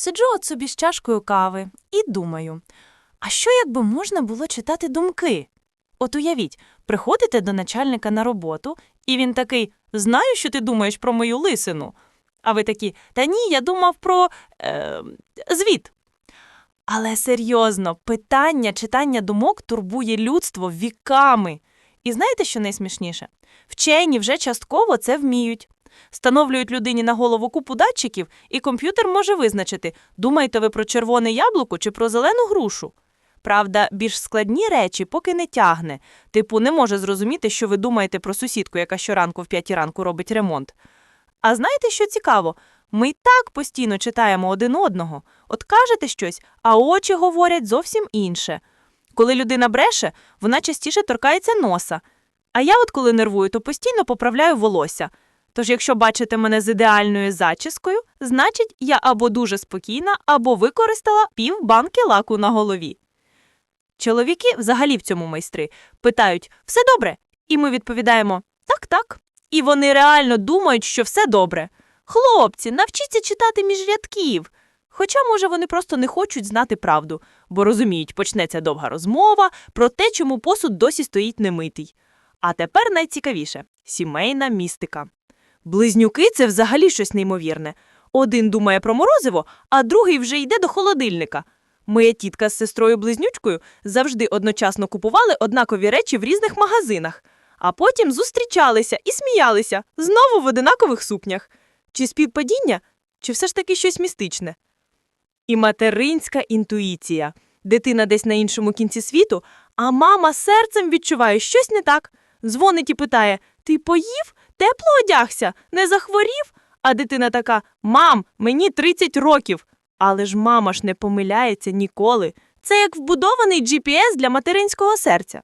Сиджу от собі з чашкою кави і думаю, а що якби можна було читати думки? От уявіть, приходите до начальника на роботу, і він такий: Знаю, що ти думаєш про мою лисину. А ви такі, та ні, я думав про е, звіт. Але серйозно, питання читання думок турбує людство віками. І знаєте, що найсмішніше? Вчені вже частково це вміють. Встановлюють людині на голову купу датчиків, і комп'ютер може визначити, думаєте ви про червоне яблуко чи про зелену грушу. Правда, більш складні речі поки не тягне. Типу, не може зрозуміти, що ви думаєте про сусідку, яка щоранку в п'ятій ранку робить ремонт. А знаєте, що цікаво? Ми й так постійно читаємо один одного. От кажете щось, а очі говорять зовсім інше. Коли людина бреше, вона частіше торкається носа. А я, от коли нервую, то постійно поправляю волосся. Тож, якщо бачите мене з ідеальною зачіскою, значить, я або дуже спокійна, або використала пів банки лаку на голові. Чоловіки, взагалі в цьому майстри, питають все добре? І ми відповідаємо так, так. І вони реально думають, що все добре. Хлопці, навчіться читати між рядків. Хоча, може, вони просто не хочуть знати правду, бо розуміють, почнеться довга розмова про те, чому посуд досі стоїть немитий. А тепер найцікавіше сімейна містика. Близнюки це взагалі щось неймовірне. Один думає про морозиво, а другий вже йде до холодильника. Моя тітка з сестрою близнючкою завжди одночасно купували однакові речі в різних магазинах, а потім зустрічалися і сміялися знову в одинакових сукнях. Чи співпадіння, чи все ж таки щось містичне? І материнська інтуїція. Дитина десь на іншому кінці світу, а мама серцем відчуває щось не так. Дзвонить і питає: Ти поїв? Тепло одягся, не захворів? А дитина така: Мам, мені 30 років. Але ж мама ж не помиляється ніколи. Це як вбудований GPS для материнського серця.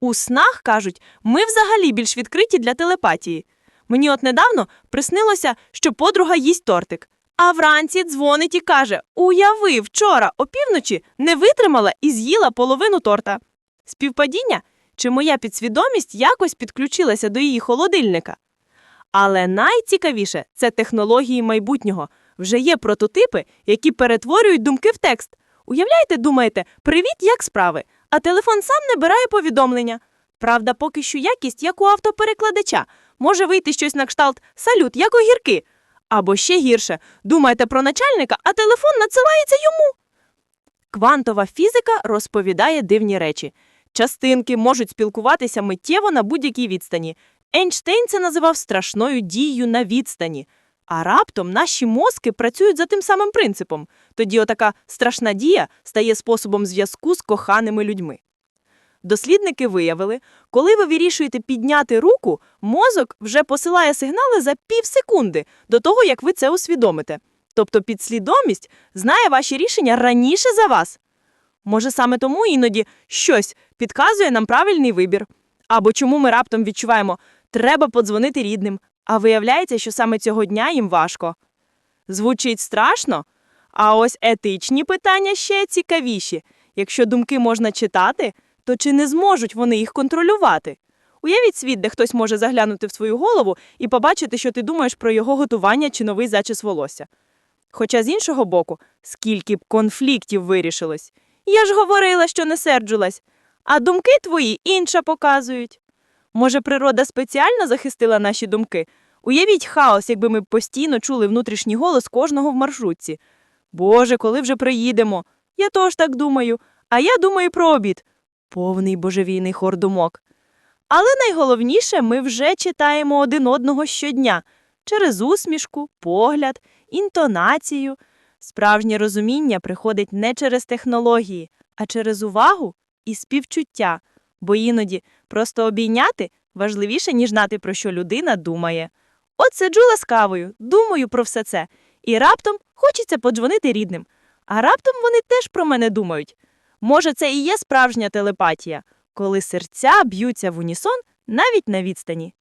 У снах кажуть, ми взагалі більш відкриті для телепатії. Мені от недавно приснилося, що подруга їсть тортик. А вранці дзвонить і каже: Уяви, вчора опівночі не витримала і з'їла половину торта. Співпадіння? Чи моя підсвідомість якось підключилася до її холодильника? Але найцікавіше це технології майбутнього. Вже є прототипи, які перетворюють думки в текст. Уявляєте, думаєте, привіт, як справи? А телефон сам набирає повідомлення. Правда, поки що якість, як у автоперекладача, може вийти щось на кшталт Салют, як огірки. Або ще гірше, думаєте про начальника, а телефон надсилається йому. Квантова фізика розповідає дивні речі. Частинки можуть спілкуватися миттєво на будь-якій відстані. Ейнштейн це називав страшною дією на відстані. А раптом наші мозки працюють за тим самим принципом. Тоді отака страшна дія стає способом зв'язку з коханими людьми. Дослідники виявили, коли ви вирішуєте підняти руку, мозок вже посилає сигнали за пів секунди до того, як ви це усвідомите. Тобто підслідомість знає ваші рішення раніше за вас. Може, саме тому іноді щось підказує нам правильний вибір. Або чому ми раптом відчуваємо, треба подзвонити рідним, а виявляється, що саме цього дня їм важко. Звучить страшно? А ось етичні питання ще цікавіші. Якщо думки можна читати, то чи не зможуть вони їх контролювати? Уявіть світ, де хтось може заглянути в свою голову і побачити, що ти думаєш про його готування чи новий зачіс волосся. Хоча з іншого боку, скільки б конфліктів вирішилось. Я ж говорила, що не серджулась, а думки твої інша показують. Може, природа спеціально захистила наші думки? Уявіть хаос, якби ми постійно чули внутрішній голос кожного в маршрутці. Боже, коли вже приїдемо? Я теж так думаю, а я думаю про обід. Повний божевійний хор думок. Але найголовніше, ми вже читаємо один одного щодня через усмішку, погляд, інтонацію. Справжнє розуміння приходить не через технології, а через увагу і співчуття, бо іноді просто обійняти важливіше, ніж знати, про що людина думає. От сиджу ласкавою, думаю про все це, і раптом хочеться подзвонити рідним. А раптом вони теж про мене думають. Може, це і є справжня телепатія, коли серця б'ються в унісон навіть на відстані.